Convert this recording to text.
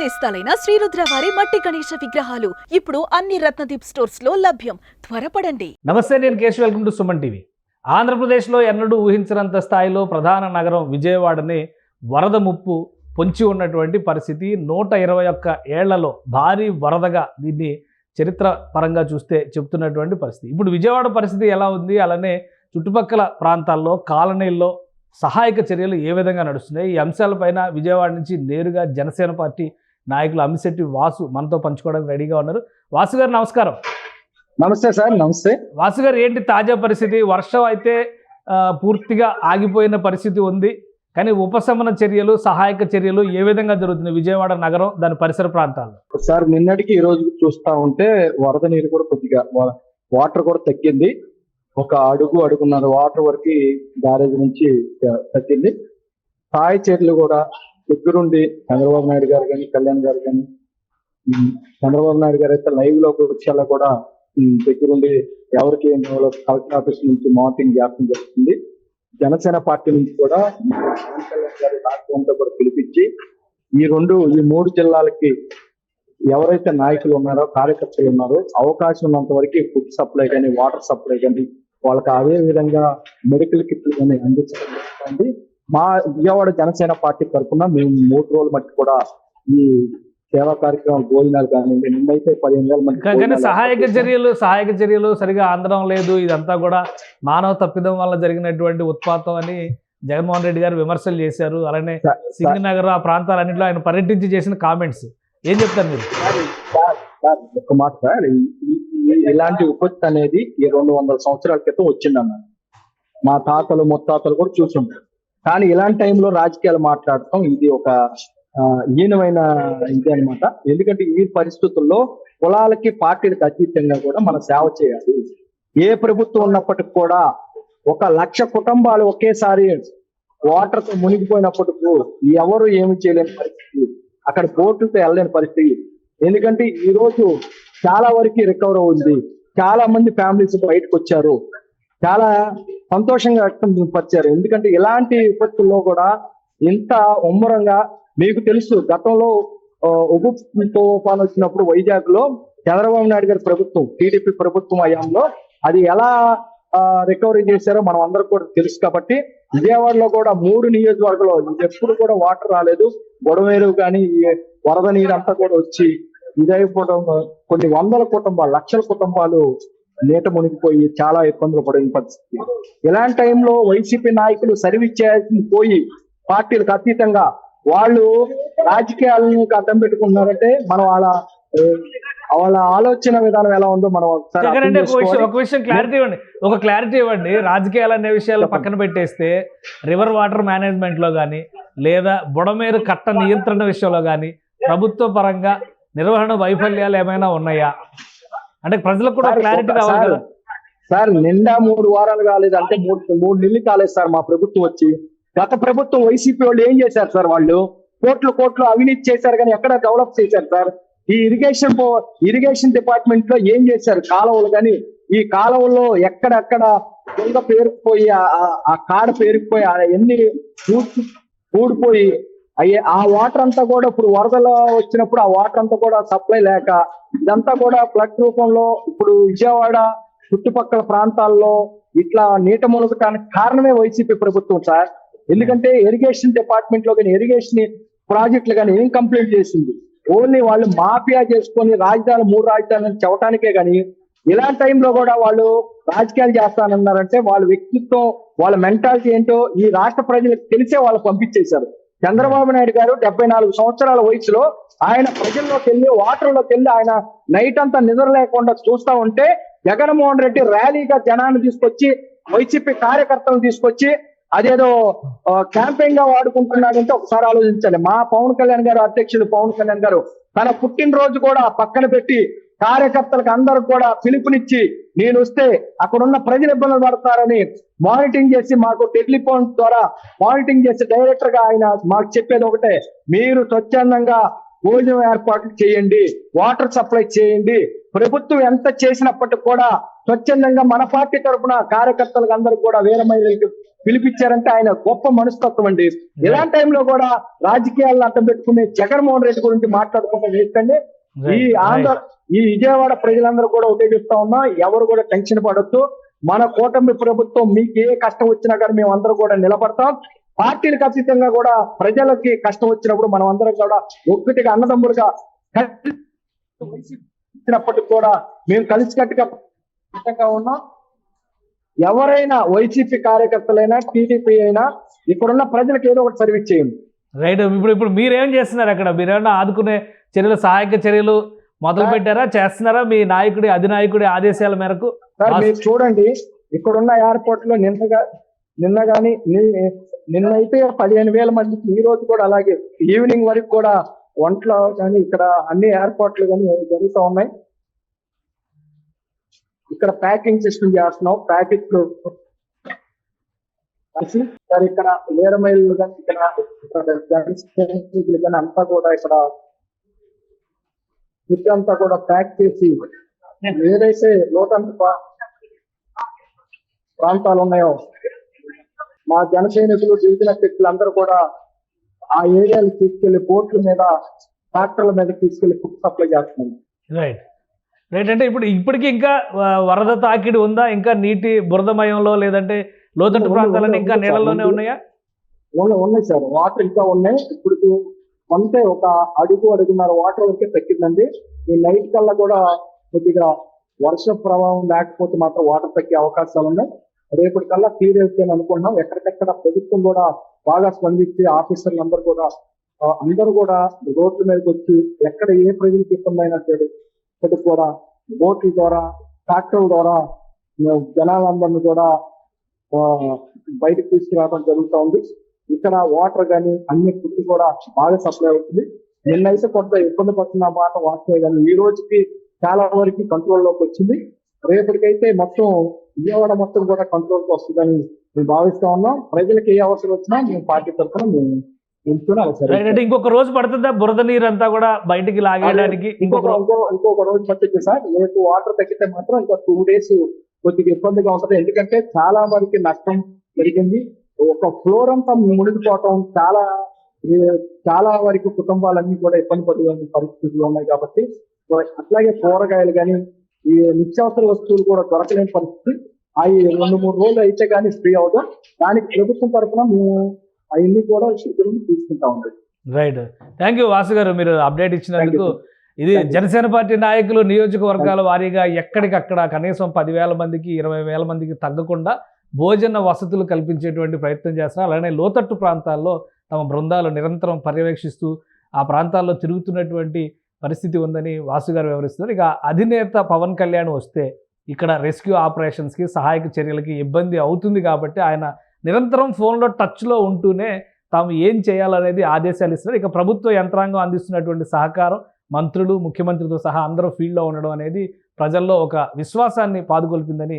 నేస్తాలైన శ్రీరుద్ర వారి మట్టి గణేష విగ్రహాలు ఇప్పుడు అన్ని రత్నదీప్ స్టోర్స్లో లభ్యం. త్వరపడండి. నమస్తే నేను Keshav. Welcome to Suman TV. ఆంధ్రప్రదేశ్లో ఎన్నడూ ఊహించినంత స్థాయిలో ప్రధాన నగరం విజయవాడని వరద ముప్పు పొంచి ఉన్నటువంటి పరిస్థితి. నూట ఇరవై ఒక్క ఏళ్ళలో భారీ వరదగా దీన్ని చరిత్ర పరంగా చూస్తే చెప్తున్నటువంటి పరిస్థితి. ఇప్పుడు విజయవాడ పరిస్థితి ఎలా ఉంది? అలానే చుట్టుపక్కల ప్రాంతాల్లో కాలనీల్లో సహాయక చర్యలు ఏ విధంగా నడుస్తున్నాయి? ఈ అంశాలపైన విజయవాడ నుంచి నేరుగా జనసేన పార్టీ నాయకులు అమిశెట్టి వాసు మనతో పంచుకోవడానికి రెడీగా ఉన్నారు. వాసు గారు నమస్కారం. నమస్తే సార్ నమస్తే. వాసు గారు ఏంటి తాజా పరిస్థితి? వర్షం అయితే పూర్తిగా ఆగిపోయిన పరిస్థితి ఉంది. కానీ ఉపశమన చర్యలు సహాయక చర్యలు ఏ విధంగా జరుగుతుంది విజయవాడ నగరం దాని పరిసర ప్రాంతాల్లో సార్ నిన్నటికి ఈ రోజు చూస్తా ఉంటే వరద నీరు కూడా కొద్దిగా వాటర్ కూడా తగ్గింది. ఒక అడుగు అడుగున్నర వాటర్ వరకు బ్యారేజ్ నుంచి తగ్గింది. సాయ చర్యలు కూడా దగ్గరుండి చంద్రబాబు నాయుడు గారు కానీ కళ్యాణ్ గారు కానీ చంద్రబాబు నాయుడు గారు అయితే లైవ్లోకి వచ్చేలా కూడా దగ్గరుండి ఎవరికి కలెక్టర్ ఆఫీస్ నుంచి మానిటరింగ్ జ్ఞాపకం జరుగుతుంది. జనసేన పార్టీ నుంచి కూడా కళ్యాణ్ గారు కూడా పిలిపించి ఈ రెండు ఈ మూడు జిల్లాలకి ఎవరైతే నాయకులు ఉన్నారో కార్యకర్తలు ఉన్నారో అవకాశం ఉన్నంత వరకు ఫుడ్ సప్లై కానీ వాటర్ సప్లై కానీ వాళ్ళకి అదే విధంగా మెడికల్ కిట్లు కానీ అందించడం జరుగుతుంది. మా విజయవాడ జనసేన పార్టీ తరఫున మేము మూడు రోజుల మట్టి కూడా ఈ సేవా కార్యక్రమం భోజనాలు కానీ నిన్నైతే పదిహేను వేల మంది కానీ సహాయక. చర్యలు సహాయక చర్యలు సరిగా అందడం లేదు. ఇదంతా కూడా మానవ తప్పిదం వల్ల జరిగినటువంటి ఉత్పాతం అని జగన్మోహన్ రెడ్డి గారు విమర్శలు చేశారు. అలానే సింగనగర్ ఆ ప్రాంతాలన్నింటిలో ఆయన పర్యటించి చేసిన కామెంట్స్ ఏం చెప్తారు మీరు? ఒక్క మాట సార్. ఇలాంటి విపత్తు అనేది ఈ రెండు వందల సంవత్సరాల క్రితం వచ్చిందన్న మా తాతలు ముత్తాతలు కూడా చూసుంటారు. కానీ ఇలాంటి టైంలో రాజకీయాలు మాట్లాడటం ఇది ఒక హీనమైన ఇది అనమాట ఎందుకంటే ఈ పరిస్థితుల్లో కులాలకి పార్టీలకు అతీతంగా కూడా మనం సేవ చేయాలి. ఏ ప్రభుత్వం ఉన్నప్పటికి కూడా ఒక లక్ష కుటుంబాలు ఒకేసారి వాటర్తో మునిగిపోయినప్పటికీ ఎవరు ఏమి చేయలేని పరిస్థితి. అక్కడ బోట్లతో వెళ్ళలేని పరిస్థితి. ఎందుకంటే ఈ రోజు చాలా వరకు రికవర్ అవుంది చాలా మంది ఫ్యామిలీస్ బయటకు వచ్చారు. చాలా సంతోషంగా వ్యక్తం పరిచారు. ఎందుకంటే ఇలాంటి విపత్తుల్లో కూడా ఇంత ఉమ్మరంగా మీకు తెలుసు గతంలో ఆ, పాలు తుఫాన్ వచ్చినప్పుడు వైజాగ్లో చంద్రబాబు నాయుడు గారి ప్రభుత్వం టీడీపీ ప్రభుత్వం హయాంలో అది ఎలా రికవరీ చేశారో మనం అందరికి కూడా తెలుసు కాబట్టి విజయవాడలో కూడా మూడు నియోజకవర్గంలో ఎప్పుడు కూడా వాటర్ రాలేదు. గొడవేరు కానీ వరద నీరు అంతా కూడా వచ్చి ఇదైపోవడం కొన్ని వందల కుటుంబాలు లక్షల కుటుంబాలు నీట మునిగిపోయి చాలా ఇబ్బందులు పడిన పరిస్థితి. ఇలాంటి టైంలో వైసీపీ నాయకులు సర్వీస్ చేయాల్సింది పోయి పార్టీలకు అతీతంగా వాళ్ళు రాజకీయాలను అడ్డం పెట్టుకుంటున్నారంటే మనం వాళ్ళ వాళ్ళ ఆలోచన విధానం ఎలా ఉందో మనం ఒకసారి అర్థం ఒక విషయం క్లారిటీ ఇవ్వండి. ఒక క్లారిటీ ఇవ్వండి. రాజకీయాలు అనే విషయాలు. పక్కన పెట్టేస్తే రివర్ వాటర్ మేనేజ్మెంట్లో కానీ లేదా బుడమేరు కట్ట నియంత్రణ విషయంలో కానీ ప్రభుత్వ పరంగా నిర్వహణ వైఫల్యాలు ఏమైనా ఉన్నాయా? అంటే ప్రజలకు కూడా సార్, క్లారిటీ రావాలి సార్, కదా. సార్ నిండా మూడు వారాలు కాలేదు. అంటే మూడు మూడు నెలలు కాలేదు సార్ మా ప్రభుత్వం వచ్చి. గత ప్రభుత్వం వైసీపీ వాళ్ళు ఏం చేశారు సార్ వాళ్ళు? కోట్లు కోట్లు అవినీతి చేశారు కానీ ఎక్కడ డెవలప్ చేశారు సార్? ఈ ఇరిగేషన్ ఇరిగేషన్ డిపార్ట్మెంట్లో ఏం చేశారు? కాలువలు కానీ ఈ కాలువల్లో ఎక్కడెక్కడ దొంగ పేరుకుపోయి ఆ- కాడ పేరుకుపోయి ఎన్ని ఊడిపోయి అయ్యే ఆ వాటర్ అంతా కూడా ఇప్పుడు వరదలు వచ్చినప్పుడు ఆ వాటర్ అంతా కూడా సప్లై లేక ఇదంతా కూడా ఫ్లడ్ రూపంలో ఇప్పుడు విజయవాడ చుట్టుపక్కల ప్రాంతాల్లో ఇట్లా నీట మునగటానికి కారణమే వైసీపీ ప్రభుత్వం సార్. ఎందుకంటే ఇరిగేషన్ డిపార్ట్మెంట్లో కానీ ఇరిగేషన్ ప్రాజెక్టులు కానీ ఏం కంప్లీట్ చేసింది? ఓన్లీ వాళ్ళు మాఫియా చేసుకొని రాజధాని మూడు రాజధానులు చెవటానికే కానీ ఇలాంటి టైంలో కూడా వాళ్ళు రాజకీయాలు చేస్తానన్నారంటే వాళ్ళ వ్యక్తిత్వం వాళ్ళ మెంటాలిటీ ఏంటో ఈ రాష్ట్ర ప్రజలకు తెలిసే వాళ్ళు పంపించేశారు. చంద్రబాబు నాయుడు గారు డెబ్బై నాలుగు సంవత్సరాల వయసులో ఆయన ప్రజల్లోకి వెళ్ళి వాటర్లోకి వెళ్ళి ఆయన నైట్ అంతా నిద్ర లేకుండా చూస్తా ఉంటే జగన్మోహన్ రెడ్డి ర్యాలీగా జనాన్ని తీసుకొచ్చి వైసీపీ కార్యకర్తలను తీసుకొచ్చి అదేదో క్యాంపెయిన్గా వాడుకుంటున్నాడంటే ఒకసారి ఆలోచించాలి. మా పవన్ కళ్యాణ్ గారు అధ్యక్షుడు పవన్ కళ్యాణ్ గారు తన పుట్టినరోజు కూడా పక్కన పెట్టి కార్యకర్తలకు అందరూ కూడా పిలుపునిచ్చి నేను వస్తే అక్కడున్న ప్రజలు ఇబ్బందులు పడతారని మానిటరింగ్ చేసి మాకు టెలిఫోన్ ద్వారా మానిటరింగ్ చేసి డైరెక్టర్గా ఆయన మాకు చెప్పేది ఒకటే మీరు స్వచ్ఛందంగా భోజనం ఏర్పాట్లు చేయండి వాటర్ సప్లై చేయండి ప్రభుత్వం ఎంత చేసినప్పటికి కూడా స్వచ్ఛందంగా మన పార్టీ తరఫున కార్యకర్తలకు అందరికి కూడా వేరే మహిళలకు పిలిపించారంటే ఆయన గొప్ప మనస్తత్వం అండి ఇలాంటి టైంలో కూడా రాజకీయాలను అడ్డం పెట్టుకునే జగన్మోహన్ రెడ్డి గురించి మాట్లాడుకుంటే వేస్తండి ఈ ఆంధ్ర. ఈ విజయవాడ ప్రజలందరూ కూడా ఒకటే చెప్తా ఉన్నా ఎవరు కూడా టెన్షన్ పడొద్దు. మన కూటమి ప్రభుత్వం మీకు ఏ కష్టం వచ్చినా కానీ మేము అందరూ కూడా నిలబడతాం. పార్టీలకు అతీతంగా కూడా ప్రజలకి కష్టం వచ్చినప్పుడు మనం అందరం కూడా ఒక్కటిగా అన్నదమ్ములుగా ఇచ్చినప్పటికి కూడా మేము కలిసికట్టుగా ఉన్నాం. ఎవరైనా వైసీపీ కార్యకర్తలైనా టీడీపీ అయినా ఇక్కడున్న ప్రజలకు ఏదో ఒకటి సర్వీస్ చేయండి. రైట్ ఇప్పుడు ఇప్పుడు మీరేం చేస్తున్నారు అక్కడ? మీరేమన్నా ఆదుకునే చర్యలు సహాయక చర్యలు మొదలు పెట్టారా? చేస్తున్నారా? మీ నాయకుడి అధినాయకుడి ఆదేశాల మేరకు? సార్ ఆ- మీరు చూడండి. ఇక్కడున్న ఎయిర్పోర్ట్లో నిన్నగా నిన్న గాని ని- నిన్నైతే పదిహేను వేల మందికి ఈ రోజు కూడా అలాగే ఈవినింగ్ వరకు కూడా వంటలు కానీ ఇక్కడ అన్ని ఎయిర్పోర్ట్లు కానీ జరుగుతూ ఉన్నాయి. ఇక్కడ ప్యాకింగ్ సిస్టమ్ చేస్తున్నాం. ప్యాకెట్ సార్ ఇక్కడ నేరమైలు కానీ ఇక్కడ ఇక్కడ కానీ అంతా కూడా ఇక్కడ ఫుడ్ అంతా కూడా ప్యాక్ చేసి ఏదైతే ప్రా- ప్రాంతాలు ఉన్నాయో మా జన సైనికులు గిరిజన శక్తులు అందరూ కూడా ఆ ఏరియాలు తీసుకెళ్ళి బోట్ల మీద ట్రాక్టర్ల మీద తీసుకెళ్ళి ఫుడ్ సప్లై చేస్తున్నాం రైట్ రైట్ అంటే ఇప్పుడు ఇప్పటికీ ఇంకా వరద తాకిడి ఉందా? ఇంకా నీటి బురదమయంలో లేదంటే లోతట్టు ప్రాంతాలన్నీ ఇంకా నీళ్ళలోనే ఉన్నాయి? ఉన్నాయి సార్. వాటర్ ఇంకా ఉన్నాయి. ఇప్పుడు అంతే ఒక అడుగు అడుగున్నర వాటర్ వరకే తగ్గిందండి. ఈ నైట్ కల్లా కూడా కొద్దిగా వర్ష ప్రభావం లేకపోతే మాత్రం వాటర్ తగ్గే అవకాశాలు ఉన్నాయి. రేపటి కల్లా క్లియర్ అవుతాయని అనుకుంటున్నాం. ఎక్కడికెక్కడ ప్రభుత్వం కూడా బాగా స్పందించి ఆఫీసర్లు అందరూ కూడా అందరూ కూడా రోడ్ల మీదకి వచ్చి ఎక్కడ ఏ ప్రజలకు ఇబ్బంది అయినా ఇప్పటికి కూడా బోట్ల ద్వారా ట్రాక్టర్ల ద్వారా జనాలందరినీ కూడా బయటకు తీసుకురావడం జరుగుతూ ఉంది. ఇక్కడ వాటర్ కానీ అన్ని ఫుడ్ కూడా బాగా సప్లై అవుతుంది. నిన్నైతే కొంత ఇబ్బంది పడుతున్న మాట వాస్తవే కానీ ఈ రోజుకి చాలా వరకు కంట్రోల్లోకి వచ్చింది. రేపటికైతే మొత్తం విజయవాడ మొత్తం కూడా కంట్రోల్కి వస్తుందని మేము భావిస్తా ఉన్నాం. ప్రజలకు ఏ అవసరం వచ్చినా మేము పార్టీ తరఫున మేము అంటే ఇంకొక రోజు పడుతుందా? బురద నీరు అంతా కూడా బయటికి లాగేయడానికి ఇంకొక ఇంకొక రోజు ఇంకో- ఇంకొక రోజు పట్టింది సార్. రేపు వాటర్ తగ్గితే మాత్రం ఇంకా టూ డేస్ కొద్దిగా ఇబ్బందిగా ఉంటది ఎందుకంటే చాలా వరకు నష్టం జరిగింది. ఒక ఫ్లోర్ అంతా మునిగిపోవటం చాలా చాలా వరకు కుటుంబాలన్నీ కూడా ఇబ్బంది పడే పరిస్థితులు ఉన్నాయి కాబట్టి అట్లాగే కూరగాయలు కానీ ఈ నిత్యావసర వస్తువులు కూడా దొరకలేని పరిస్థితి. అవి రెండు మూడు రోజులు అయితే కానీ ఫ్రీ అవుతాం. దానికి ప్రభుత్వం తరఫున మేము అవన్నీ కూడా శిక్షణ తీసుకుంటా ఉంటాం. రైట్. థ్యాంక్ యూ వాసు గారు మీరు అప్డేట్ ఇచ్చినందుకు. ఇది. జనసేన పార్టీ నాయకులు నియోజకవర్గాల వారీగా ఎక్కడికక్కడ కనీసం పదివేల మందికి ఇరవై వేల మందికి తగ్గకుండా భోజన వసతులు కల్పించేటువంటి ప్రయత్నం చేస్తున్నారు అలానే లోతట్టు ప్రాంతాల్లో తమ బృందాలు నిరంతరం పర్యవేక్షిస్తూ ఆ ప్రాంతాల్లో తిరుగుతున్నటువంటి పరిస్థితి ఉందని వాసు గారు వివరిస్తున్నారు. ఇక అధినేత పవన్ కళ్యాణ్ వస్తే ఇక్కడ రెస్క్యూ ఆపరేషన్స్కి సహాయక చర్యలకి ఇబ్బంది అవుతుంది కాబట్టి ఆయన నిరంతరం ఫోన్లో టచ్లో ఉంటూనే తాము ఏం చేయాలనేది ఆదేశాలు ఇస్తున్నారు. ఇక ప్రభుత్వ యంత్రాంగం అందిస్తున్నటువంటి సహకారం మంత్రులు ముఖ్యమంత్రితో సహా అందరూ ఫీల్డ్లో ఉండడం అనేది ప్రజల్లో ఒక విశ్వాసాన్ని పాదుకొల్పిందని